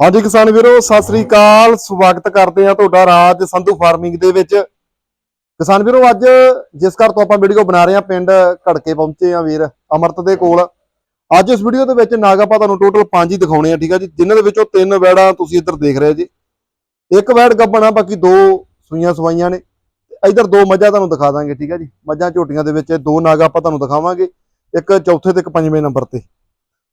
ਹਾਂਜੀ ਕਿਸਾਨ ਵੀਰੋ, ਸਤਿ ਸ੍ਰੀ ਅਕਾਲ। ਸਵਾਗਤ ਕਰਦੇ ਆ ਤੁਹਾਡਾ ਰਾਜ ਸੰਧੂ ਫਾਰਮਿੰਗ ਦੇ ਵਿੱਚ। ਕਿਸਾਨ ਵੀਰੋ, ਅੱਜ ਜਿਸ ਘਰ ਤੋਂ ਆਪਾਂ ਵੀਡੀਓ ਬਣਾ ਰਹੇ ਆ ਪਿੰਡ ਘੜਕੇ ਪਹੁੰਚੇ ਆ ਵੀਰ, ਅਮਰਤ ਦੇ ਕੋਲ। ਅੱਜ ਇਸ ਵੀਡੀਓ ਦੇ ਵਿੱਚ ਨਾਗ ਆਪਾਂ ਤੁਹਾਨੂੰ ਟੋਟਲ ਪੰਜ ਹੀ ਦਿਖਾਉਣੇ ਆ, ਠੀਕ ਆ ਜੀ? ਜਿਨ੍ਹਾਂ ਦੇ ਵਿੱਚੋਂ ਤਿੰਨ ਵੈੜਾਂ ਤੁਸੀਂ ਇੱਧਰ ਦੇਖ ਰਹੇ ਜੀ। ਇੱਕ ਵੈੜ ਗੱਬਣ ਆ, ਬਾਕੀ ਦੋ ਸੂਈਆਂ ਸਵਾਈਆਂ ਨੇ। ਇੱਧਰ ਦੋ ਮੱਝਾਂ ਤੁਹਾਨੂੰ ਦਿਖਾ ਦਾਂਗੇ, ਠੀਕ ਆ ਜੀ? ਮੱਝਾਂ ਝੋਟੀਆਂ ਦੇ ਵਿੱਚ ਦੋ ਨਾਗ ਆਪਾਂ ਤੁਹਾਨੂੰ ਦਿਖਾਵਾਂਗੇ। ਇੱਕ ਚੌਥੇ ਤੇ ਇੱਕ ਪੰਜਵੇਂ ਨੰਬਰ ਤੇ।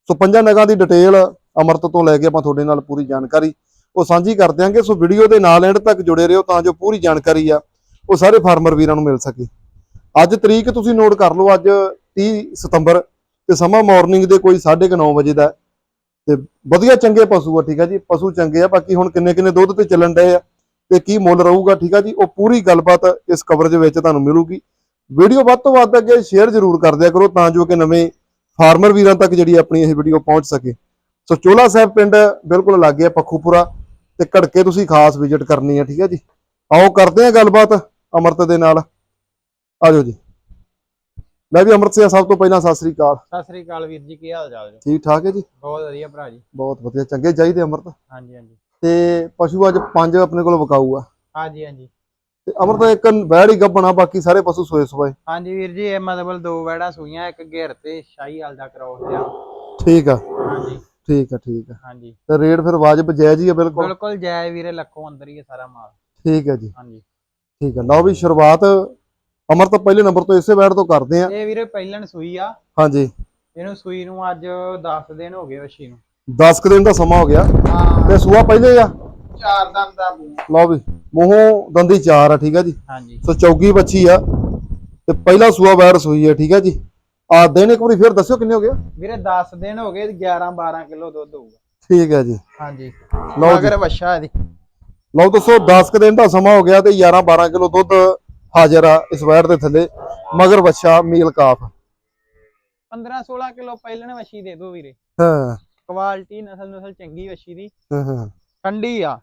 ਸੋ ਪੰਜਾਂ ਨਗਾਂ ਦੀ ਡਿਟੇਲ ਅਮਰਤ ਤੋਂ ਲੈ ਕੇ ਆਪਾਂ ਤੁਹਾਡੇ ਨਾਲ ਪੂਰੀ ਜਾਣਕਾਰੀ ਉਹ ਸਾਂਝੀ ਕਰ ਦਿਆਂਗੇ। ਸੋ ਵੀਡੀਓ ਦੇ ਨਾਲ ਐਂਡ ਤੱਕ ਜੁੜੇ ਰਹੋ ਤਾਂ ਜੋ ਪੂਰੀ ਜਾਣਕਾਰੀ ਆ ਉਹ ਸਾਰੇ ਫਾਰਮਰ ਵੀਰਾਂ ਨੂੰ ਮਿਲ ਸਕੇ। ਅੱਜ ਤਰੀਕ ਤੁਸੀਂ ਨੋਟ ਕਰ ਲਓ, ਅੱਜ 30 ਸਤੰਬਰ ਤੇ ਸਮਾਂ ਮਾਰਨਿੰਗ ਦੇ ਕੋਈ 9:30 ਵਜੇ ਦਾ ਹੈ। ਤੇ ਵਧੀਆ ਚੰਗੇ ਪਸ਼ੂ ਆ, ਠੀਕ ਆ ਜੀ? ਪਸ਼ੂ ਚੰਗੇ ਆ, ਬਾਕੀ ਹੁਣ ਕਿੰਨੇ ਕਿੰਨੇ ਦੁੱਧ ਤੇ ਚੱਲਣ ਡਏ ਆ ਤੇ ਕੀ ਮੁੱਲ ਰਹੂਗਾ, ਠੀਕ ਆ ਜੀ? ਉਹ ਪੂਰੀ ਗੱਲਬਾਤ ਇਸ ਕਵਰੇਜ ਵਿੱਚ ਤੁਹਾਨੂੰ ਮਿਲੂਗੀ। ਵੀਡੀਓ ਵੱਧ ਤੋਂ ਵੱਧ ਅੱਗੇ ਸ਼ੇਅਰ ਜ਼ਰੂਰ ਕਰ ਦਿਆ ਕਰੋ ਤਾਂ ਜੋ ਕਿ ਨਵੇਂ ਫਾਰਮਰ ਵੀਰਾਂ ਤੱਕ ਜਿਹੜੀ ਆਪਣੀ ਇਹ ਵੀਡੀਓ ਪਹੁੰਚ ਸਕੇ। ਸੋ ਚੋਲਾ ਸਾਹਿਬ ਪਿੰਡ ਬਿਲਕੁਲ ਲਾਗੇ ਆ ਪੱਖੂਪੁਰਾ ਤੇ ਘੜਕੇ ਤੁਸੀਂ ਖਾਸ ਵਿਜ਼ਿਟ ਕਰਨੀ ਆ ਠੀਕ ਹੈ ਜੀ? ਆਓ ਕਰਦੇ ਆ ਗੱਲਬਾਤ ਅਮਰਤ ਦੇ ਨਾਲ। ਆਜੋ ਜੀ। ਲੈ ਵੀ ਅਮਰਤ ਸਿੰਘ ਸਭ ਤੋਂ ਪਹਿਲਾਂ ਸਤਿ ਸ੍ਰੀ ਅਕਾਲ। ਸਤਿ ਸ੍ਰੀ ਅਕਾਲ ਵੀਰ ਜੀ ਕੀ ਹਾਲ ਚਾਲ ਜੀ? ਠੀਕ ਠਾਕ ਹੈ ਜੀ? ਬਹੁਤ ਵਧੀਆ ਭਰਾ ਜੀ। ਬਹੁਤ ਵਧੀਆ ਚੰਗੇ ਚਾਹੀਦੇ ਅਮਰਤ। ਹਾਂਜੀ ਹਾਂਜੀ। ਤੇ ਪਸ਼ੂ ਅੱਜ ਪੰਜ ਆਪਣੇ ਕੋਲ ਵਿਕਾਊ ਆ। ਹਾਂਜੀ ਹਾਂਜੀ। ਤੇ ਅਮਰਤ ਇੱਕ ਬੈੜ ਹੀ ਗੱਬਣਾ ਬਾਕੀ ਸਾਰੇ ਪਸ਼ੂ ਸੋਏ ਸੋਏ ਹਾਂਜੀ ਵੀਰ ਜੀ ਇਹ ਮਤਲਬ ਦੋ ਵੜਾ ਸੂਈਆਂ ਇੱਕ ਘੇਰ ਤੇ ਸ਼ਾਹੀ ਹਾਲ ਦਾ ਕਰਾਉ ਲਿਆ ਠੀਕ ਆ। ਹਾਂਜੀ। ਠੀਕ ਆ ਠੀਕ ਆ। ਹਾਂਜੀ। ਤੇ ਰੇਟ ਫਿਰ ਵਾਜਬ ਜਾਇਜ਼ ਹੀ ਆ ਬਿਲਕੁਲ? ਬਿਲਕੁਲ ਜੈ ਵੀਰੇ ਲੱਖੋਂ ਅੰਦਰ ਹੀ ਹੈ ਸਾਰਾ ਮਾਲ। ਠੀਕ ਹੈ ਜੀ। ਹਾਂਜੀ। ਠੀਕ ਆ। ਲਓ ਵੀ ਸ਼ੁਰੂਆਤ ਅਮਰਤ ਪਹਿਲੇ ਨੰਬਰ ਤੋਂ ਇਸੇ ਬੈੜ ਤੋਂ ਕਰਦੇ ਆ। ਇਹ ਵੀਰੇ ਪਹਿਲਣ ਸੂਈ ਆ। ਹਾਂਜੀ। ਇਹਨੂੰ ਸੂਈ ਨੂੰ ਅੱਜ 10 ਦਿਨ ਹੋ ਗਏ ਵਸ਼ੀ ਨੂੰ। 10 ਕੁ ਦਿਨ ਦਾ ਸਮਾਂ ਹੋ ਗਿਆ। ਹਾਂ। ਤੇ ਸੂਆ ਪਹਿਲੇ ਆ? ਚਾਰ ਦੰਦ ਦਾ ਲਓ ਵੀ। ਮੂੰਹੋਂ ਦੰਦੀ ਚਾਰ ਆ ਠੀਕ ਆ ਜੀ? ਹਾਂਜੀ। ਸੋ ਚੌਗੀ ਬੱਚੀ ਆ ਤੇ ਪਹਿਲਾ ਸੂਆ ਵੈਰ ਸੂਈ ਆ ਠੀਕ ਆ ਜੀ? ਆ ਦਿਨ ਇੱਕ ਵਾਰੀ ਫਿਰ ਦੱਸਿਓ ਕਿੰਨੇ ਹੋ ਗਏ ਵੀਰੇ 10 ਦਿਨ ਹੋ ਗਏ 11 12 ਕਿਲੋ ਦੁੱਧ ਹੋਊਗਾ। ਠੀਕ ਹੈ ਜੀ। ਹਾਂਜੀ। ਲਓ ਜੀ। ਮਗਰ ਵਛਾ ਇਹਦੀ। ਲਓ ਦੱਸੋ 10 ਕੁ ਦਿਨ ਦਾ ਸਮਾਂ ਹੋ ਗਿਆ ਤੇ 11 12 ਕਿਲੋ ਦੁੱਧ ਹਾਜ਼ਰ ਆ ਇਸ ਵੈਰ ਦੇ ਥੱਲੇ। ਮਗਰ ਬੱਚਾ ਮੀਲ ਕਾਫ। 15 16 ਕਿਲੋ ਪਹਿਲਣ ਵਸ਼ੀ ਦੇ ਦੋ ਵੀਰੇ। ਹਾਂ। ਕੁਆਲਿਟੀ ਨਸਲ ਨਸਲ ਚੰਗੀ ਵਸ਼ੀ ਦੀ। ਹਾਂ, ਹਾਂ। ਠੰਡੀ ਆ।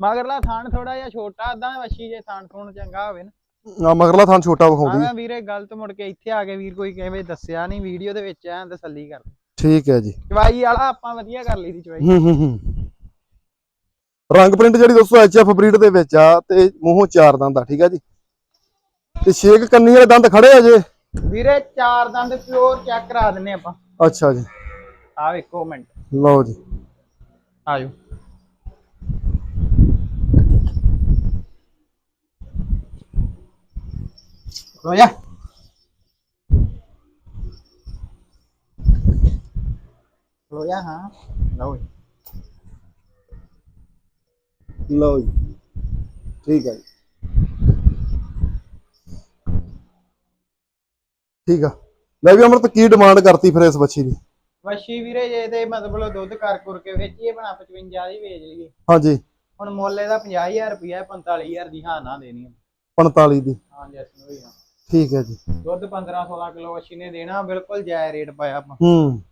ਮਗਰਲਾ ਥਾਣ ਥੋੜਾ ਜਿਹਾ ਛੋਟਾ ਏਦਾਂ ਵਸ਼ੀ ਜੇ ਥਾਣ ਥੋਣ ਚੰਗਾ ਹੋਵੇ ਨਾ। ਆ ਮਗਰਲਾ ਥਾਂ ਛੋਟਾ ਵਿਖਾਉਂਦੀ। ਆਵੇਂ ਵੀਰੇ ਗਲਤ ਮੁੜ ਕੇ ਇੱਥੇ ਆ ਕੇ ਵੀਰ ਕੋਈ ਕਹੇ ਦੱਸਿਆ ਨਹੀਂ ਵੀਡੀਓ ਦੇ ਵਿੱਚ ਐ ਤਸੱਲੀ ਕਰ ਠੀਕ ਹੈ ਜੀ। ਚਵਾਈ ਵਾਲਾ ਆਪਾਂ ਵਧੀਆ ਕਰ ਲਈ ਦੀ ਚਵਾਈ ਹੂੰ ਹੂੰ ਹੂੰ। ਰੰਗ ਪ੍ਰਿੰਟ ਜਿਹੜੀ ਦੋਸਤੋ ਐਚਐਫ ਬਰੀਡ ਦੇ ਵਿੱਚ ਆ ਤੇ ਮੂੰਹੋਂ ਚਾਰ ਦੰਦ ਆ ਠੀਕ ਆ ਜੀ। ਤੇ ਛੇਕ ਕੰਨੀ ਵਾਲੇ ਦੰਦ ਖੜੇ ਆ ਜੇ। ਵੀਰੇ ਚਾਰ ਦੰਦ ਪਿਓਰ ਚੈੱਕ ਕਰਾ ਦਿੰਨੇ ਆਪਾਂ। ਅੱਛਾ ਜੀ। ਆ ਵੇਖੋ ਮਿੰਟ ਲਓ ਜੀ। ਆਜੋ। ਹੋ ਜਾ ਹੋ ਜਾ ਹਾਂ ਲਓ ਜੀ। ਲਓ ਜੀ ਠੀਕ ਹੈ ਜੀ ਠੀਕ ਆ ਲੈ ਵੀ ਅਮਰਤ ਕੀ ਡਿਮਾਂਡ ਕਰਤੀ ਫਿਰ ਇਸ ਬੱਚੀ ਦੀ? ਵਸ਼ੀ ਵੀਰੇ ਜੇ ਤੇ ਮਤਲਬ ਦੁੱਧ ਕਰ ਕਰ ਕੇ ਵੇਚੀਏ ਬਣਾ 55 ਦੀ ਵੇਚ ਲਈਏ। ਹਾਂਜੀ। ਹੁਣ ਮੁੱਲ ਇਹਦਾ 50000 ਰੁਪਇਆ 45000 ਦੀ ਹਾਂ ਨਾ ਦੇਣੀ 45 ਦੀ। ਹਾਂ ਜੈਸ ਨੂੰ ਹੀ ਆ। ਠੀਕ ਹੈ ਜੀ। ਦੁੱਧ 15 16 ਕਿਲੋ ਵਸ਼ੀ ਨੇ ਦੇਣਾ ਬਿਲਕੁਲ ਜਾਇ ਰੇਟ ਪਾਇਆ ਆਪਾਂ। ਹੂੰ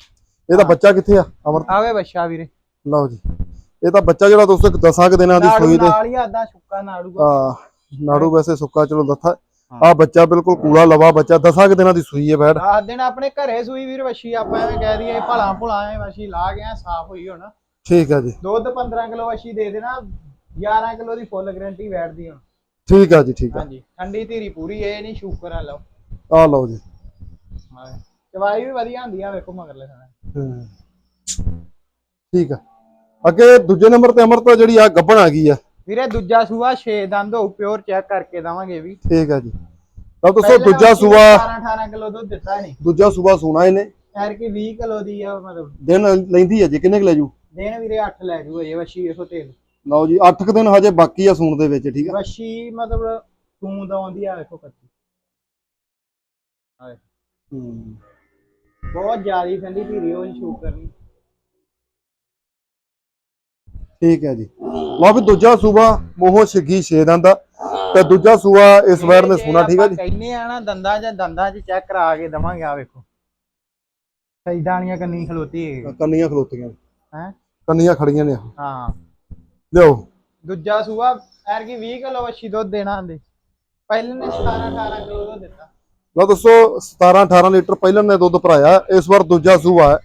ਇਹਦਾ ਬੱਚਾ ਕਿੱਥੇ ਆ ਅਮਰਤ ਆਵੇ ਬੱਚਾ ਵੀਰੇ। ਲਓ ਜੀ ਇਹ ਤਾਂ ਬੱਚਾ ਜਿਹੜਾ ਦੋਸਤੋ ਇੱਕ ਦਸਾਂ ਕੁ ਦਿਨਾਂ ਦੀ ਨਾੜੂ ਸੂਈ ਦੇ ਨਾਲ ਹੀ ਆਦਾ ਸੁੱਕਾ ਨਾੜੂਗਾ ਆ। ਨਾੜੂ ਵੈਸੇ ਸੁੱਕਾ ਚਲੋ ਦੱਥਾ ਹਾਂ। ਆ ਬੱਚਾ ਬਿਲਕੁਲ ਕੂੜਾ ਲਵਾ ਬੱਚਾ ਦਸਾਂ ਕੁ ਦਿਨਾਂ ਦੀ ਸੂਈ ਹੈ ਬੈੜ ਦਸ ਦਿਨ ਆਪਣੇ ਘਰੇ ਸੂਈ ਵੀਰ ਵਸ਼ੀ ਆਪਾਂ ਐਵੇਂ ਕਹਿ ਦਈਏ ਭਲਾ ਭੁਲਾ ਐ ਵਸ਼ੀ ਲਾ ਗਿਆ ਸਾਫ਼ ਹੋਈ ਹੁਣ। ਠੀਕ ਹੈ ਜੀ। ਦੁੱਧ 15 ਕਿਲੋ ਵਸ਼ੀ ਦੇ ਦੇਣਾ 11 ਕਿਲੋ ਦੀ ਫੁੱਲ ਗਾਰੰਟੀ ਬੈਠਦੀ ਹੁਣ। ਠੀਕ ਆ ਜੀ ਠੀਕ ਆ। ਹਾਂਜੀ ਠੰਡੀ ਧੀਰੀ ਪੂਰੀ ਇਹ ਨਹੀਂ ਸ਼ੂਕਰ ਆ ਲਓ। ਆ ਲਓ ਜੀ। ਚਵਾਈ ਵੀ ਵਧੀਆ ਹੁੰਦੀ ਆ ਵੇਖੋ ਮਗਰ ਲਿਖਣਾ। ਹੂੰ। ਠੀਕ ਆ। ਅੱਗੇ ਦੂਜੇ ਨੰਬਰ ਤੇ ਅਮਰਤ ਜਿਹੜੀ ਆ ਗੱਬਣ ਆ ਗਈ ਆ। ਵੀਰੇ ਦੂਜਾ ਸੂਆ 6 ਦੰਦ ਹੋ ਪਿਓਰ ਚੈੱਕ ਕਰਕੇ ਦਵਾਂਗੇ ਵੀ। ਠੀਕ ਆ ਜੀ। ਤਾਂ ਦੱਸੋ ਦੂਜਾ ਸੂਆ 18 18 ਕਿਲੋ ਦੁੱਧ ਦਿੱਤਾ ਨਹੀਂ। ਦੂਜਾ ਸੂਆ ਸੋਣਾ ਇਹਨੇ। ਐਰ ਕੀ 20 ਕਿਲੋ ਦੀ ਆ ਮਤਲਬ। ਦਿਨ ਲੈਂਦੀ ਆ ਜੀ ਕਿੰਨੇ ਕੁ ਲੈ ਜੂ? ਦੇਣ ਵੀਰੇ 8 ਲੈ ਜੂ ਅਜੇ ਵਸ਼ੀ ਵੇਖੋ ਤੇਲ। ਲਓ ਜੀ 8 ਕੁ ਦਿਨ ਹਜੇ ਬਾਕੀ ਆ ਸੂਣ ਦੇ ਵਿੱਚ ਠੀਕ ਆ? ਵਸ਼ੀ ਮਤਲਬ ਤੂੰ ਦਵਾਉਂਦੀ ਆ ਵੇਖੋ ਕੱਚੀ। ਹਾਏ ਹੂੰ। ਬਹੁਤ ਜ਼ਿਆਦੀ ਠੰਡੀ ਧੀਰੀ ਉਹ ਸ਼ੂਕ ਕਰਨੀ। ਠੀਕ ਹੈ ਜੀ। ਲਓ ਵੀ ਦੂਜਾ ਸੂਆ ਮੋਹੋ ਛਿੱਗੀ ਛੇ ਦੰਦ ਦਾ ਤੇ ਦੂਜਾ ਸੂਆ ਇਸ ਵਾਰ ਨੇ ਸੋਣਾ ਠੀਕ ਆ ਜੀ? ਕਹਿੰਨੇ ਆ ਨਾ ਦੰਦਾਂ 'ਚ ਦੰਦਾਂ 'ਚ ਚੈੱਕ ਕਰਾ ਕੇ ਦਵਾਂਗੇ ਆ ਵੇਖੋ। ਸੈਦਾਂ ਵਾਲੀਆਂ ਕੰਨੀ ਖਲੋਤੀ ਹੈ ਕੰਨੀਆਂ ਖਲੋਤੀਆਂ ਹੈ? ਕੰਨੀਆਂ ਖੜੀਆਂ ਨੇ ਹਾਂ। ਲਿਓ। ਦੂਜਾ ਸੂਆ ਐਰ ਕੀ 20 ਕਿਲੋ ਵਸ਼ੀ ਦੁੱਧ ਦੇਣਾ ਹੁੰਦੇ ਪਹਿਲੇ ਨੇ 17 18 ਕਿਲੋ ਦੁੱਧ ਦਿੱਤਾ। ਲਓ ਦੋਸਤੋ 17 18 ਲੀਟਰ ਪਹਿਲਾਂ ਨੇ ਦੁੱਧ ਭਰਾਇਆ ਇਸ ਵਾਰ ਦੂਜਾ ਸੂਆ ਹੈ।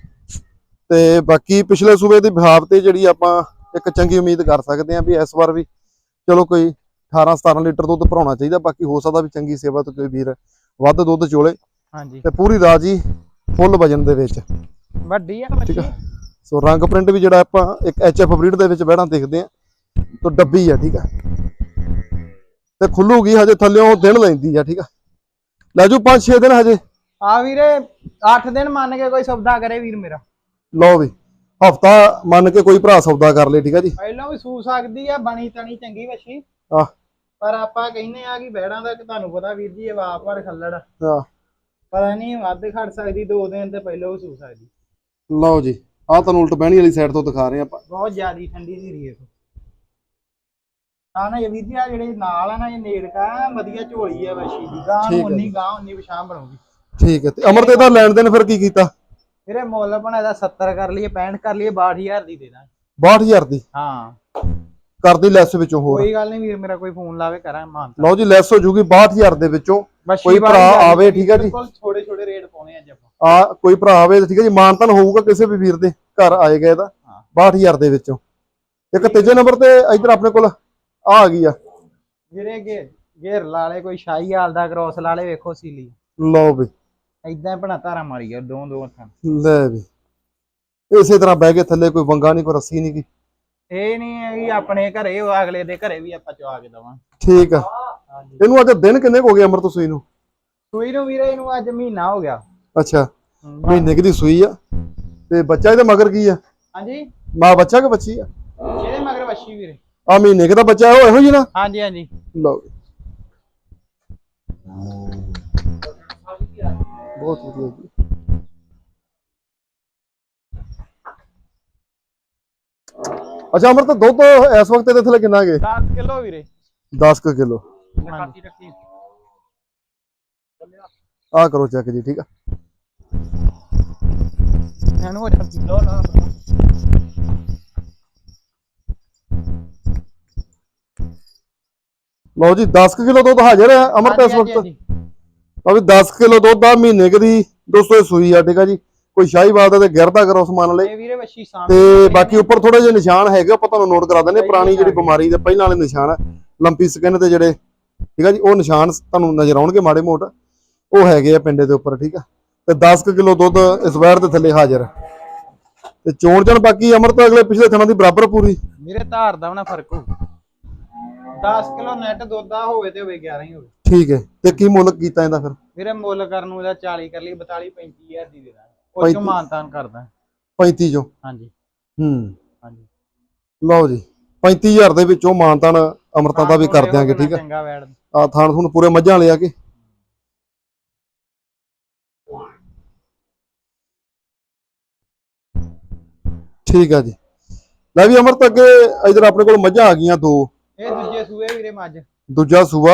ਤੇ ਬਾਕੀ ਪਿਛਲੇ ਸੂਬੇ ਦੀ ਬਿਹਾਰ ਤੇ ਜਿਹੜੀ ਆਪਾਂ ਇੱਕ ਚੰਗੀ ਉਮੀਦ ਕਰ ਸਕਦੇ ਆ ਵੀ ਇਸ ਵਾਰ ਵੀ ਚਲੋ ਕੋਈ 18 17 ਲੀਟਰ ਦੁੱਧ ਭਰਾਉਣਾ ਚਾਹੀਦਾ ਬਾਕੀ ਹੋ ਸਕਦਾ ਵੀ ਚੰਗੀ ਸੇਵਾ ਤੋਂ ਕੋਈ ਵੀਰ ਵੱਧ ਦੁੱਧ ਚੋਲੇ। ਹਾਂਜੀ। ਤੇ ਪੂਰੀ ਰਾਜੀ ਫੁੱਲ ਵਜਨ ਦੇ ਵਿੱਚ। ਵੱਡੀ ਆ ਬੱਚੀ ਸੋ ਰੰਗ ਪ੍ਰਿੰਟ ਵੀ ਜਿਹੜਾ ਆਪਾਂ ਇੱਕ ਐਚਐਫ ਬਰੀਡ ਦੇ ਵਿੱਚ ਬਹਿਣਾ ਦੇਖਦੇ ਆ ਤੋਂ ਡੱਬੀ ਆ ਠੀਕ ਆ? ਤੇ ਖੁੱਲੂਗੀ ਹਜੇ ਥੱਲਿਓਂ ਦਿਨ ਲੈਂਦੀ ਆ ਠੀਕ ਆ? ਲੈ ਜੂ 5-6 ਦਿਨ ਹਜੇ। ਆ ਵੀਰੇ 8 ਦਿਨ ਮੰਨ ਕੇ ਕੋਈ ਸੌਦਾ ਕਰੇ ਵੀਰ ਮੇਰਾ। ਲਓ ਵੀ ਹਫਤਾ ਮੰਨ ਕੇ ਕੋਈ ਭਰਾ ਸੌਦਾ ਕਰ ਲੇ ਠੀਕ ਆ ਜੀ? ਪਹਿਲਾਂ ਵੀ ਸੂ ਸਕਦੀ ਆ ਬਣੀ ਤਣੀ ਚੰਗੀ ਵੱਛੀ। ਆਹ ਪਰ ਆਪਾਂ ਕਹਿੰਦੇ ਆ ਕਿ ਬੈੜਾਂ ਦਾ ਤੁਹਾਨੂੰ ਪਤਾ ਵੀਰ ਜੀ ਇਹ ਵਾਪ ਪਰ ਖੱਲੜ ਆ। ਪਤਾ ਨਹੀਂ ਵੱਧ ਘਟ ਸਕਦੀ ਦੋ ਦਿਨ ਤੇ ਪਹਿਲਾਂ ਵੀ ਸੂ ਸਕਦੀ। ਲਓ ਜੀ ਆਹ ਤੁਹਾਨੂੰ ਉਲਟ ਬਹਿਣੀ ਵਾਲੀ ਸਾਈਡ ਤੋਂ ਦਿਖਾ ਰਹੇ ਆਪਾਂ। ਬਹੁਤ ਜ਼ਿਆਦੀ ਠੰਡੀ ਸੀ ਰੀਏ ਆ ਨਾ ਇਹ ਵੀਰ ਜੀ ਆ ਜਿਹੜੇ ਨਾਲ ਆ ਨਾ ਇਹ ਨੇੜਕਾ ਵਧੀਆ ਝੋਲੀ ਆ ਵੱਛੀ ਦੀ ਗਾਂ ਠੀਕ ਨੂੰ ਹੈ ਉਨੀ ਗਾਂ ਉਨੀ ਪਛਾਣ ਬਣੂਗੀ। ਠੀਕ ਹੈ ਤੇ ਅਮਰ ਤੇ ਦਾ ਲੈਣ ਦੇਣ ਫਿਰ ਕੀ ਕੀਤਾ? ਵੀਰੇ ਮੁੱਲ ਆਪਣਾ ਇਹਦਾ 70 ਕਰ ਲਈਏ 65 ਕਰ ਲਈਏ 62000 ਦੀ ਦੇ ਦਾਂਗੇ। 62000 ਦੀ? ਹਾਂ। ਕਰਦੀ ਲੈਸ ਵਿੱਚੋਂ ਹੋਰ। ਕੋਈ ਗੱਲ ਨਹੀਂ ਵੀਰ ਮੇਰਾ ਕੋਈ ਫੋਨ ਲਾਵੇ ਕਰਾਂ ਮਾਨ ਲਓ ਜੀ ਲੈਸ ਹੋ ਜੂਗੀ 62000 ਦੇ ਵਿੱਚੋਂ। ਕੋਈ ਭਰਾ ਆਵੇ, ਠੀਕ ਹੈ ਜੀ। ਛੋਟੇ ਛੋਟੇ ਰੇਟ ਪਾਉਣੇ ਅੱਜ ਆਪਾਂ। ਆ ਕੋਈ ਭਰਾ ਆਵੇ ਤਾਂ ਠੀਕ ਹੈ ਜੀ ਮਾਨਤਨ ਹੋਊਗਾ ਕਿਸੇ ਵੀ ਵੀਰ ਦੇ ਘਰ ਆਏਗਾ ਇਹਦਾ ਹਾਂ। 62000 ਦੇ ਵਿੱਚੋਂ। ਇੱਕ ਤੀਜੇ ਨੰਬਰ ਤੇ ਇੱਧਰ ਆਪਣੇ ਕੋਲ। ਆ ਆ ਗਈ ਆ। ਵੀਰੇ ਘੇਰ ਘੇਰ ਲਾ ਲੇ ਕੋਈ ਸ਼ਾਹੀ ਹਾਲ ਦਾ ਕ੍ਰੋਸ ਲਾ ਲੇ ਵੇਖੋ ਸੀਲੀ। ਲਓ ਵੀ। ਐਦਾਂ ਹੀ ਬਣਾ ਧਾਰਾ ਮਾਰੀ ਆ ਦੋ ਦੋ ਹੱਥਾਂ ਲੈ ਵੀ। ਇਸੇ ਤਰ੍ਹਾਂ ਬਹਿ ਕੇ ਥੱਲੇ ਕੋਈ ਵੰਗਾ ਨਹੀਂ ਕੋਈ ਰੱਸੀ ਨਹੀਂ ਗੀ। ਇਹ ਨਹੀਂ ਹੈ ਕਿ ਆਪਣੇ ਘਰੇ ਉਹ ਅਗਲੇ ਦੇ ਘਰੇ ਵੀ ਆਪਾਂ ਚਵਾ ਕੇ ਦਵਾਂ। ਠੀਕ ਆ। ਹਾਂਜੀ। ਇਹਨੂੰ ਅੱਜ ਦਿਨ ਕਿੰਨੇ ਕੁ ਹੋ ਗਏ ਅਮਰ ਤੋਂ ਸੂਈ ਨੂੰ? ਸੂਈ ਨੂੰ ਵੀਰੇ ਇਹਨੂੰ ਅੱਜ ਮਹੀਨਾ ਹੋ ਗਿਆ। ਅੱਛਾ। ਹਮ, ਮਹੀਨੇ ਕੁ ਦੀ ਸੂਈ ਆ। ਤੇ ਬੱਚਾ ਇਹਦੇ ਮਗਰ ਕੀ ਆ? ਹਾਂਜੀ। ਮਾਂ ਬੱਚਾ ਕਿ ਬੱਚੀ ਆ? ਇਹਦੇ ਮਗਰ ਵੱਛੀ ਵੀਰੇ। ਆ ਮਹੀਨੇ ਕੁ ਦਾ ਬੱਚਾ ਉਹ ਇਹੋ ਜੀ ਨਾ? ਹਾਂਜੀ ਹਾਂਜੀ। ਲਓ ਜੀ। ਬਹੁਤ ਵਧੀਆ ਜੀ। ਅੱਛਾ ਅਮਰ ਤਾਂ ਦੁੱਧ ਇਸ ਵਕਤ ਇਹਦੇ ਥੱਲੇ ਕਿੰਨਾ ਗਏ 10 ਕਿਲੋ ਵੀਰੇ। 10 ਕੁ ਕਿਲੋ। ਹਾਂਜੀ ਰੱਖੀ। ਆ ਕਰੋ ਚੈੱਕ ਜੀ ਠੀਕ ਆ। ਇਹਨੂੰ ਹੋ ਜਾਂਦੀ ਲੋ ਲਾ ਲਓ ਜੀ 10 ਕੁ ਕਿਲੋ ਦੁੱਧ ਹਾਜ਼ਰ ਹੈ ਅਮਰ ਤਾਂ ਇਸ ਵਕਤ। ਆ ਵੀ 10 ਕਿਲੋ ਦੁੱਧ ਆ ਮਹੀਨੇ ਕੁ ਦੀ ਦੋਸਤੋ ਸੂਈ ਆ ਠੀਕ ਆ ਜੀ। ਕੋਈ ਸ਼ਾਹੀਵਾਲ ਦਾ ਤੇ ਗਿਰਦਾ ਕਰੋ ਲਈ ਵੀਰੇ ਵੱਛੀ ਸਾਂਭ ਤੇ ਬਾਕੀ ਉੱਪਰ ਥੋੜੇ ਜਿਹੇ ਨਿਸ਼ਾਨ ਹੈਗੇ ਆਪਾਂ ਤੁਹਾਨੂੰ ਨੋਟ ਕਰਾ ਦਿੰਦੇ ਹਾਂ। ਪੁਰਾਣੀ ਜਿਹੜੀ ਬਿਮਾਰੀ ਦੇ ਪਹਿਲਾਂ ਵਾਲੇ ਨਿਸ਼ਾਨ ਲੰਪੀ ਸਕਿਨ ਤੇ ਜਿਹੜੇ ਠੀਕ ਆ ਜੀ ਉਹ ਨਿਸ਼ਾਨ ਤੁਹਾਨੂੰ ਨਜ਼ਰ ਆਉਣਗੇ ਮਾੜੇ ਮੋਟ। ਉਹ ਹੈਗੇ ਆ ਪਿੰਡੇ ਦੇ ਉੱਪਰ ਠੀਕ ਆ। ਤੇ 10 ਕੁ ਕਿਲੋ ਦੁੱਧ ਇਸ ਵੈਰ ਦੇ ਥੱਲੇ ਹਾਜ਼ਰ। ਤੇ ਚੋਣ ਚਣ ਬਾਕੀ ਅਮਰਤ ਅਗਲੇ ਪਿਛਲੇ ਥਣਾਂ ਦੀ ਬਰਾਬਰ ਪੂਰੀ। ਵੀਰੇ ਧਾਰ ਦਾ ਨਾ ਫ਼ਰਕ ਹੋ 10 ਕਿਲੋ ਨੈਟ ਦੁੱਧ ਦਾ ਹੋਵੇ ਤੇ ਹੋਵੇ 11 ਹੀ ਹੋਵੇ। ਠੀਕ ਹੈ। ਤੇ ਕੀ ਮੁੱਲ ਕੀਤਾ ਇਹਦਾ ਫਿਰ? ਵੀਰੇ ਮੁੱਲ ਕਰਨ ਨੂੰ ਇਹਦਾ 40 ਕਰ ਲਈ 42 35000 ਦੀ ਦੇ ਚੋਂ 35 ਮਾਨਤਾਨ ਕਰਦਾ। 35 ਚੋਂ? ਹਾਂਜੀ। ਹੂੰ। ਹਾਂਜੀ। ਲਓ ਜੀ 35000 ਦੇ ਵਿੱਚੋਂ ਮਾਨਤਾਨ ਅਮਰਤਾਂ ਦਾ ਵੀ ਕਰ ਦਿਆਂਗੇ ਠੀਕ ਆ ਚੰਗਾ ਵੈੜ। ਆ ਥਾਣ ਤੁਹਾਨੂੰ ਪੂਰੇ ਮੱਝਾਂ ਲਿਆ ਕੇ। ਠੀਕ ਆ ਜੀ। ਲੈ ਵੀ ਅਮਰਤ ਅੱਗੇ ਇਧਰ ਆਪਣੇ ਕੋਲ ਮੱਝਾਂ ਆ ਗਈਆਂ ਦੋ। ਇਹ ਦੂਜੇ ਸੂਏ ਵੀਰੇ ਮੱਝ ਦੂਜਾ ਸੂਆ।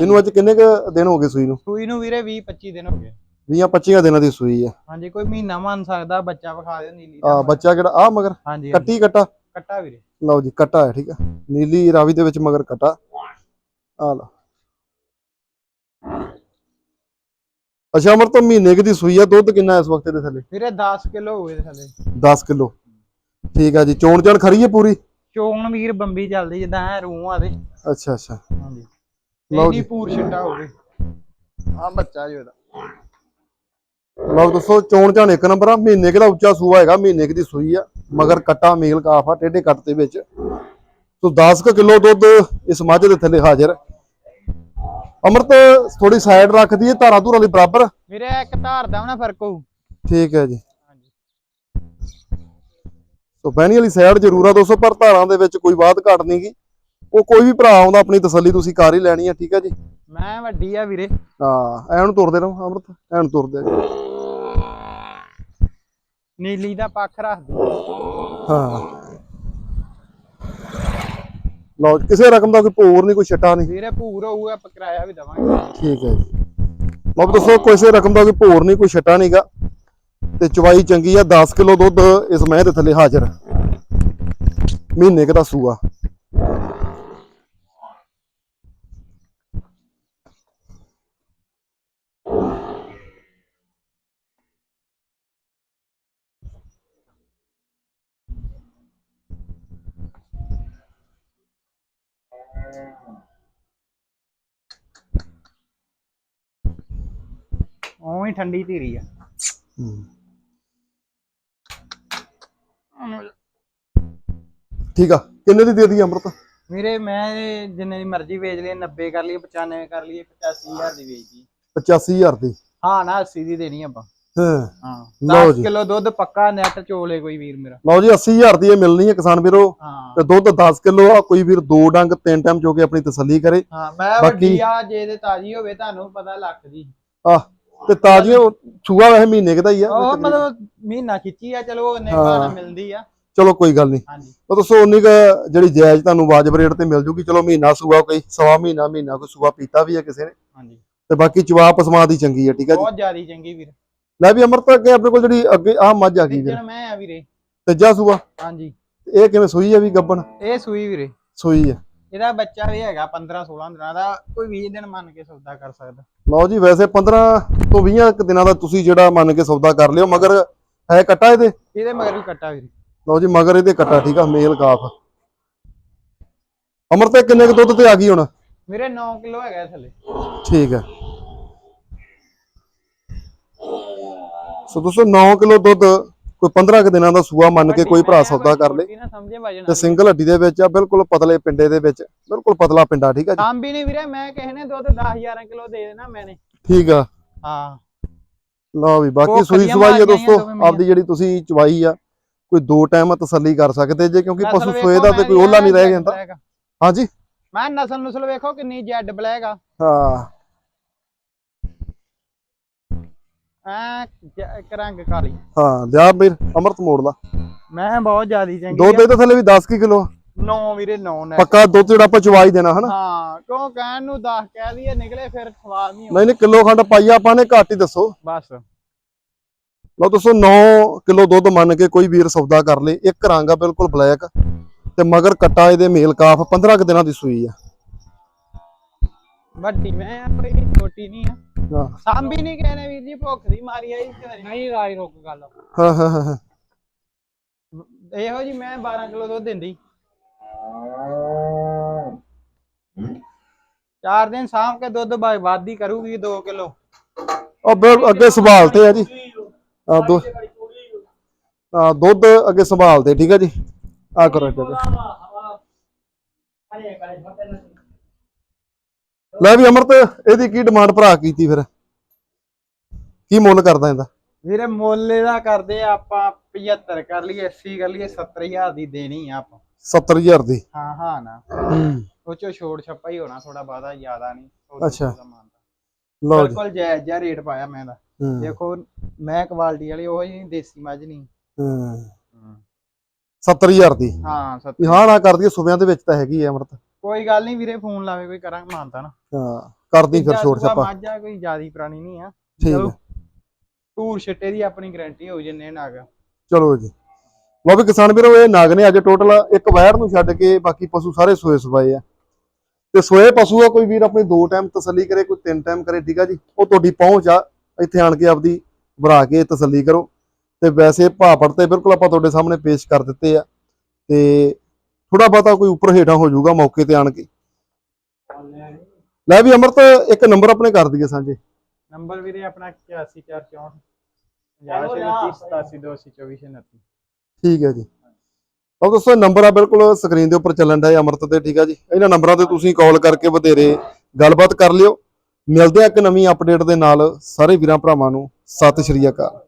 ਇਹਨੂੰ ਅੱਜ ਕਿੰਨੇ ਕੁ ਦਿਨ ਹੋ ਗਏ ਸੂਈ ਨੂੰ? ਸੂਈ ਨੂੰ ਵੀਰੇ 20 25 ਦਿਨ ਹੋ ਗਏ। 20 25 ਦਿਨਾਂ ਦੀ ਸੂਈ ਆ। ਹਾਂਜੀ ਕੋਈ ਮਹੀਨਾ ਮੰਨ ਸਕਦਾ ਬੱਚਾ ਵਿਖਾ ਦਿਓ ਨੀਲੀ ਆ ਦਾ ਬੱਚਾ ਕਿਹੜਾ? ਆ ਮਗਰ? ਹਾਂਜੀ ਕੱਟੀ ਕੱਟਾ? ਕੱਟਾ ਵੀਰੇ। ਲਓ ਜੀ ਕੱਟਾ ਹੈ ਠੀਕ ਆ। ਨੀਲੀ ਰਾਵੀ ਦੇ ਵਿੱਚ ਮਗਰ ਕੱਟਾ। ਆ ਲਓ। ਅੱਛਾ ਅਮਰ ਤੋਂ ਮਹੀਨੇ ਦੀ ਸੂਈ ਆ। ਦੁੱਧ ਕਿੰਨਾ ਇਸ ਵਕਤ ਦੇ ਥੱਲੇ? ਵੀਰੇ 10 ਕਿਲੋ ਹੋਵੇ ਥੱਲੇ। 10 ਕਿਲੋ। ਠੀਕ ਆ ਜੀ ਚੋਣ ਚਣ ਖਰੀ ਹੈ ਪੂਰੀ? ਚੋਣ ਵੀਰ ਬੰਬੀ ਚੱਲਦੀ ਜਿੱਦਾਂ ਐ ਰੂਹ ਆਦੇ ਅੱਛਾ ਅੱਛਾ। ਹਾਂਜੀ। ਲਓ ਇਹਦੀ ਜੀ। ਪੂਰ ਛਿੱਟਾ ਹੋਵੇ। ਆ ਬੱਚਾ ਜੀ ਉਹਦਾ। ਲਓ ਦੋਸਤੋ ਚੋਣ ਚਣ ਇੱਕ ਨੰਬਰ ਆ ਮਹੀਨੇ ਕੁ ਦਾ ਉੱਚਾ ਸੂਆ ਹੈਗਾ ਮਹੀਨੇ ਕੁ ਦੀ ਸੂਈ ਆ ਮਗਰ ਕੱਟਾ ਮੇਲ ਕਾਫ ਆ ਟੇਢੇ ਕੱਟ ਦੇ ਵਿੱਚ। ਸੋ 10 ਕੁ ਕਿਲੋ ਦੁੱਧ ਇਸ ਮੱਝ ਦੇ ਥੱਲੇ ਹਾਜ਼ਰ। ਅਮਰਤ ਥੋੜੀ ਸਾਈਡ ਰੱਖਦੀ ਹੈ ਧਾਰਾ ਧੂਰਾ ਲਈ ਬਰਾਬਰ। ਵੀਰੇ ਇੱਕ ਧਾਰ ਦਾ ਨਾ ਫ਼ਰਕ ਹੋਊ। ਠੀਕ ਹੈ ਜੀ। ਸੋ ਬਹਿਣੀ ਵਾਲੀ ਸਾਈਡ ਜ਼ਰੂਰ ਆ ਦੋਸਤੋ ਪਰ ਧਾਰਾਂ ਦੇ ਵਿੱਚ ਕੋਈ ਬਾਤ ਘਟ ਨਹੀਂਗੀ ਉਹ ਕੋਈ ਵੀ ਭਰਾ ਆਉਂਦਾ ਆਪਣੀ ਤਸੱਲੀ ਤੁਸੀਂ ਕਰ ਹੀ ਲੈਣੀ ਆ ਠੀਕ ਹੈ ਜੀ? ਮੈਂ ਵੱਡੀ ਆ ਵੀਰੇ। ਹਾਂ ਐਨ ਤੁਰਦੇ ਰਹੋ ਅਮਰਤ ਐਨ ਤੁਰਦੇ। ਨੀਲੀ ਦਾ ਪੱਖ ਰੱਖ ਦਿਓ। ਹਾਂ। ਲਓ ਕਿਸੇ ਰਕਮ ਦਾ ਕੋਈ ਭੋਰ ਨਹੀਂ ਕੋਈ ਛਟਾ ਨਹੀਂ ਵੀਰੇ ਭੂਰ ਹੋਊਗਾ ਆਪਾਂ ਕਿਰਾਇਆ ਵੀ ਦਵਾਂਗੇ। ਠੀਕ ਹੈ ਜੀ। ਲਓ ਦੋਸਤੋ ਕਿਸੇ ਰਕਮ ਦਾ ਕੋਈ ਭੋਰ ਨਹੀਂ ਕੋਈ ਛਟਾ ਨਹੀਂਗਾ ਤੇ ਚਵਾਈ ਚੰਗੀ ਆ 10 ਕਿਲੋ ਦੁੱਧ ਇਸ ਮਹਿ ਦੇ ਥੱਲੇ ਹਾਜ਼ਰ ਮਹੀਨੇ ਕੁ ਦਾ ਸੂਆ। ਉਵੇਂ ਹੀ ਠੰਡੀ ਧੀਰੀ ਆ। ਠੀਕ ਆ। ਕਿੰਨੇ ਦੀ ਦੇ ਦਈਏ ਅੰਮ੍ਰਿਤ? ਵੀਰੇ ਮੈਂ ਜਿੰਨੇ ਦੀ ਮਰਜ਼ੀ ਵੇਚ ਲਈ 90 ਕਰ ਲਈ 95 ਕਰ ਲਈ 85000 ਦੀ ਵੇਚ ਦੀ 85000 ਦੀ? ਹਾਂ ਨਾ 80 ਦੀ ਦੇਣੀ ਆਪਾਂ। ਹਾਂ। ਹਾਂ। ਲਓ 10 ਜੀ। ਕਿਲੋ ਦੁੱਧ ਪੱਕਾ ਨੈਟ ਚੋਲੇ ਕੋਈ ਵੀਰ ਮੇਰਾ। ਲਓ ਜੀ 80000 ਦੀ ਇਹ ਮਿਲਣੀ ਹੈ ਕਿਸਾਨ ਵੀਰੋ। ਹਾਂ। ਤੇ ਦੁੱਧ 10 ਕਿਲੋ ਆ ਕੋਈ ਵੀਰ ਦੋ ਡੰਗ ਤਿੰਨ ਟਾਈਮ ਚੋ ਕੇ ਆਪਣੀ ਤਸੱਲੀ ਕਰੇ। ਹਾਂ ਮੈਂ ਬਾਕੀ- ਵੱਡੀ ਆ ਜੇ ਤੇ ਤਾਜੀ ਹੋਵੇ ਤੁਹਾਨੂੰ ਪਤਾ ਲੱਖ ਦੀ। ਆ ਤੇ ਤਾਜ਼ੀਆਂ ਛੂਆ ਵੈਸੇ ਮਹੀਨੇ ਕੁ ਦਾ ਹੀ ਆ ਉਹ ਮਤਲਬ ਮਹੀਨਾ ਖਿੱਚੀ ਆ ਚਲੋ ਉਹਨੇ। ਭਾਣਾ ਮਿਲਦੀ ਆ। ਚਲੋ ਕੋਈ ਗੱਲ ਨਹੀਂ। ਤਾਂ ਦੱਸੋ ਉਨੀ ਕੁ ਜਿਹੜੀ ਜਾਇਜ਼ ਤੁਹਾਨੂੰ ਵਾਜਬ ਰੇਟ ਤੇ ਮਿਲ ਜੂਗੀ ਚਲੋ ਮਹੀਨਾ ਸੂਆ ਕੋਈ ਸਵਾ ਮਹੀਨਾ ਮਹੀਨਾ ਕੋਈ ਸੂਆ ਪੀਤਾ ਵੀ ਹੈ ਕਿਸੇ ਨੇ। ਹਾਂਜੀ। ਤੇ ਬਾਕੀ ਚਵਾ ਪਸਮਾ ਦੀ ਚੰਗੀ ਹੈ ਠੀਕ ਹੈ ਜੀ? ਬਹੁਤ ਜ਼ਿਆਦੀ ਚੰਗੀ ਵੀਰ। ਲੈ ਵੀ ਅਮਰਤ ਅੱਗੇ ਆਪਣੇ ਕੋਲ ਜਿਹੜੀ ਅੱਗੇ ਆ ਮੱਝ ਆ ਗਈ ਵੀਰ ਮੈਂ ਆ ਵੀਰੇ। ਤੀਜਾ ਸੂਆ। ਹਾਂਜੀ। ਇਹ ਕਿਵੇਂ ਸੂਈ ਹੈ ਵੀ ਗੱਬਣ? ਇਹ ਸੂਈ ਵੀਰੇ। ਸੂਈ ਹੈ ਇਹਦਾ ਬੱਚਾ ਵੀ ਹੈਗਾ 15 16 ਦਿਨਾਂ ਦਾ ਕੋਈ 20 ਦਿਨ ਮੰਨ ਕੇ ਸੌਦਾ ਕਰ ਸਕਦਾ। ਲਓ ਜੀ ਵੈਸੇ 15 ਤੋਂ 20 ਕੁ ਦਿਨਾਂ ਦਾ ਤੁਸੀਂ ਜਿਹੜਾ ਮੰਨ ਕੇ ਸੌਦਾ ਕਰ ਲਿਓ ਮਗਰ ਹੈ ਕੱਟਾ ਇਹਦੇ? ਇਹਦੇ ਮਗਰ ਵੀ ਕੱਟਾ ਵੀਰੇ। ਲਓ ਜੀ ਮਗਰ ਇਹਦੇ ਕੱਟਾ ਠੀਕ ਆ ਮੇਲ ਕਾਫ। ਅਮਰਤ ਕਿੰਨੇ ਕੁ ਦੁੱਧ ਤੇ ਆ ਗਈ ਹੁਣ? ਵੀਰੇ 9 ਕਿਲੋ ਹੈਗਾ ਥੱਲੇ। ਠੀਕ ਹੈ ਸੋ ਦੋਸਤੋ 9 ਕਿਲੋ ਦੁੱਧ ਕੋਈ 15 ਕੁ ਦਿਨਾਂ ਦਾ ਸੂਆ ਮੰਨ ਕੇ ਕੋਈ ਭਰਾ ਸੌਦਾ ਕਰ ਲੇ। ਤੇ ਸਿੰਗਲ ਹੱਡੀ ਦੇ ਵਿੱਚ ਆ ਬਿਲਕੁਲ ਪਤਲੇ ਪਿੰਡੇ ਦੇ ਵਿੱਚ ਬਿਲਕੁਲ ਪਤਲਾ ਪਿੰਡਾ ਠੀਕ ਆ ਜੀ? ਕੰਮ ਵੀ ਨਹੀਂ ਵੀਰੇ ਮੈਂ ਕਿਸੇ ਨੇ ਦੁੱਧ 10 11 ਕਿਲੋ ਦੇ ਦੇਣਾ ਮੈਨੇ। ਠੀਕ ਆ। ਹਾਂ। ਲਓ ਵੀ ਬਾਕੀ ਸੂਈ ਸਵਾਈ ਆ ਦੋਸਤੋ। ਆਪਦੀ ਜਿਹੜੀ ਤੁਸੀਂ ਚਵਾਈ ਆ ਕੋਈ ਦੋ ਟਾਈਮ ਤਸੱਲੀ ਕਰ ਸਕਦੇ ਜੇ ਕਿਉਂਕਿ ਪਸ਼ੂ ਸੋਏ ਦਾ ਤੇ ਕੋਈ ਉਹਲਾ ਨਹੀਂ ਰਹਿ ਜਾਂਦਾ। ਹਾਂਜੀ? ਮੈਂ ਨਸਲ ਨੁਸਲ ਵੇਖੋ ਕਿੰਨੀ ਜੈਡ ਬਲੈਕ ਆ। ਹਾਂ। ਐ ਇੱਕ ਰੰਗ ਕਾਲੀ। ਹਾਂ ਲਿਆ ਵੀਰ ਅਮਰਤ ਮੋੜ ਲਾ। ਮੈਂ ਬਹੁਤ ਜ਼ਿਆਦੀ ਚੰਗੀ ਦੁੱਧ ਇਹਦੇ ਥੱਲੇ ਵੀ 10 ਕੀ ਕਿਲੋ 9 ਵੀਰੇ 9 ਨੇ। ਪੱਕਾ ਦੁੱਧ ਜਿਹੜਾ ਆਪਾਂ ਚਵਾਈ ਦੇਣਾ ਹਨਾ? ਹਾਂ ਕਿਉਂ ਕਹਿਣ ਨੂੰ 10 ਕਹਿ ਦਈਏ ਨਿਕਲੇ ਫਿਰ ਸਵਾਦ ਨਹੀਂ ਨਹੀਂ ਨਹੀਂ ਕਿਲੋ ਖੰਡ ਪਾਈਆ ਆਪਾਂ ਨੇ ਘੱਟ ਹੀ ਦੱਸੋ। ਬਸ। ਲਓ ਦੋਸਤੋ 9 ਕਿਲੋ ਦੁੱਧ ਮੰਨ ਕੇ ਕੋਈ ਵੀਰ ਸੌਦਾ ਕਰ ਲੇ। ਇੱਕ ਰੰਗ ਆ ਬਿਲਕੁਲ ਬਲੈਕ। ਤੇ ਮਗਰ ਕੱਟਾ ਇਹਦੇ ਮੇਲ ਕਾਫ 15 ਕੁ ਦਿਨਾਂ ਦੀ ਸੂਈ ਆ। ਵੱਡੀ ਮੈਂ ਆ ਕੋਈ ਛੋਟੀ ਨਹੀਂ ਆ। ਹਾਂ। ਸਾਂਭੀ ਨਹੀਂ ਕਹਿੰਦੇ ਵੀਰ ਜੀ ਭੁੱਖ ਦੀ ਮਾਰੀ ਆਈ ਨਹੀਂ ਰਾਜ ਰੁਕ ਗੱਲ। ਹਾਂ ਹਾਂ ਹਾਂ, ਹਾਂ। ਇਹੋ ਜੀ ਮੈਂ 12 ਕਿਲੋ ਦੁੱਧ ਦਿੰਦੀ। ਚਾਰ ਦਿਨ ਸਾਂਭ ਕੇ ਦੁੱਧ ਵਾ- ਵਾਧੀ ਕਰੂਗੀ 2 ਕਿਲੋ। ਉਹ ਬਿਲ- ਅੱਗੇ ਸੰਭਾਲਤੇ ਆ ਜੀ। ਆ ਦੋ ਆ ਦੁੱਧ ਅੱਗੇ ਸੰਭਾਲਦੇ ਠੀਕ ਆ ਜੀ। ਆ ਕਰੋ ਇੱਧਰ। ਲੈ ਵੀ ਅਮਰਤ ਇਹਦੀ ਕੀ ਡਿਮਾਂਡ ਭਰਾ ਕੀਤੀ ਫਿਰ? ਕੀ ਮੁੱਲ ਕਰਦਾ ਇਹਦਾ? ਵੀਰੇ ਮੁੱਲ ਇਹਦਾ ਕਰਦੇ ਆ ਆਪਾਂ 75 ਕਰ ਲਈਏ 80 ਕਰ ਲਈਏ 70000 ਦੀ ਦੇਣੀ ਆ ਆਪਾਂ। 70000 ਦੀ? ਹਾਂ ਹਾਂ ਨਾ। ਉਹ ਚੋ ਛੋੜ ਛੱਪਾ ਹੀ ਹੋਣਾ ਥੋੜਾ ਬਾਦਾ ਜ਼ਿਆਦਾ ਨਹੀਂ। ਅੱਛਾ। ਲਓ ਬਿਲਕੁਲ ਜਾਇਜ਼ ਜਿਹਾ ਰੇਟ ਪਾਇਆ ਮੈਂ ਦਾ ਦੇਖੋ ਮੈਂ ਕੁਆਲਿਟੀ ਵਾਲੀ ਉਹ ਹੀ ਦੇਸੀ ਮੱਝ ਨਹੀਂ। ਹੂੰ। 70000 ਦੀ? ਹਾਂ ਹਾਂ ਨਾ ਕਰਦੀ ਸੁਬਿਆਂ ਦੇ ਵਿੱਚ ਤਾਂ ਹੈਗੀ ਆ ਅਮਰਤ। ਕੋਈ ਗੱਲ ਨਹੀਂ ਵੀਰੇ ਫੋਨ ਲਾਵੇ ਕੋਈ ਕਰਾਂਗੇ ਮਾਨਤਾ ਨਾ। ਹਾਂ ਕਰਦੀ ਫਿਰ ਛੋੜ ਛੱਪਾ। ਮੱਝ ਕੋਈ ਜ਼ਿਆਦੀ ਪੁਰਾਣੀ ਨਹੀਂ ਆ। ਠੀਕ ਚਲੋ। ਟੂਰ ਛਿੱਟੇ ਦੀ ਆਪਣੀ ਗਾਰੰਟੀ ਹੋ ਜਿੰਨੇ ਨਾਗ। ਚਲੋ ਜੀ। ਲਓ ਵੀ ਕਿਸਾਨ ਵੀਰੋ ਇਹ ਨਾਗ ਨੇ ਅੱਜ ਟੋਟਲ ਇੱਕ ਵੈਰ ਨੂੰ ਛੱਡ ਕੇ ਬਾਕੀ ਪਸ਼ੂ ਸਾਰੇ ਸੋਏ ਸਵਾਏ ਆ। ਤੇ ਸੋਏ ਪਸ਼ੂ ਆ ਕੋਈ ਵੀਰ ਆਪਣੀ ਦੋ ਟਾਈਮ ਤਸੱਲੀ ਕਰੇ ਕੋਈ ਤਿੰਨ ਟਾਈਮ ਕਰੇ ਠੀਕ ਆ ਜੀ? ਉਹ ਤੁਹਾਡੀ ਪਹੁੰਚ ਆ ਇੱਥੇ ਆਣ ਕੇ ਆਪਦੀ ਭਰਾ ਕੇ ਤਸੱਲੀ ਕਰੋ। ਤੇ ਵੈਸੇ ਭਾਪੜ ਤੇ ਬਿਲਕੁਲ ਆਪਾਂ ਤੁਹਾਡੇ ਸਾਹਮਣੇ ਪੇਸ਼ ਕਰ ਦਿੱਤੇ ਆ। ਤੇ ਥੋੜਾ ਬਹੁਤਾ ਕੋਈ ਉੱਪਰ ਹੇਠਾਂ ਹੋ ਜਾਊਗਾ ਮੌਕੇ ਤੇ ਆਣ ਕੇ। ਲੈ ਵੀ ਅਮਰਤ ਇੱਕ ਨੰਬਰ ਆਪਣੇ ਕਰ ਦਈਏ ਸਾਂਝੇ। ਨੰਬਰ ਵੀਰੇ ਆਪਣਾ 8464 50 ਠੀਕ ਹੈ ਜੀ। ਉਹ ਦੋਸਤੋ ਨੰਬਰ ਆ ਬਿਲਕੁਲ ਸਕਰੀਨ ਦੇ ਉੱਪਰ ਚੱਲਣ ਦਾ ਅਮਰਤ ਤੇ ਠੀਕ ਆ ਜੀ। ਇਹਨਾਂ ਨੰਬਰਾਂ ਤੇ ਤੁਸੀਂ ਕਾਲ ਕਰਕੇ ਵਧੇਰੇ ਗੱਲਬਾਤ ਕਰ ਲਿਓ। ਮਿਲਦੇ ਆ ਇੱਕ ਨਵੀਂ ਅਪਡੇਟ ਦੇ ਨਾਲ। ਸਾਰੇ ਵੀਰਾਂ ਭਰਾਵਾਂ ਨੂੰ ਸਤਿ ਸ਼੍ਰੀ ਅਕਾਲ।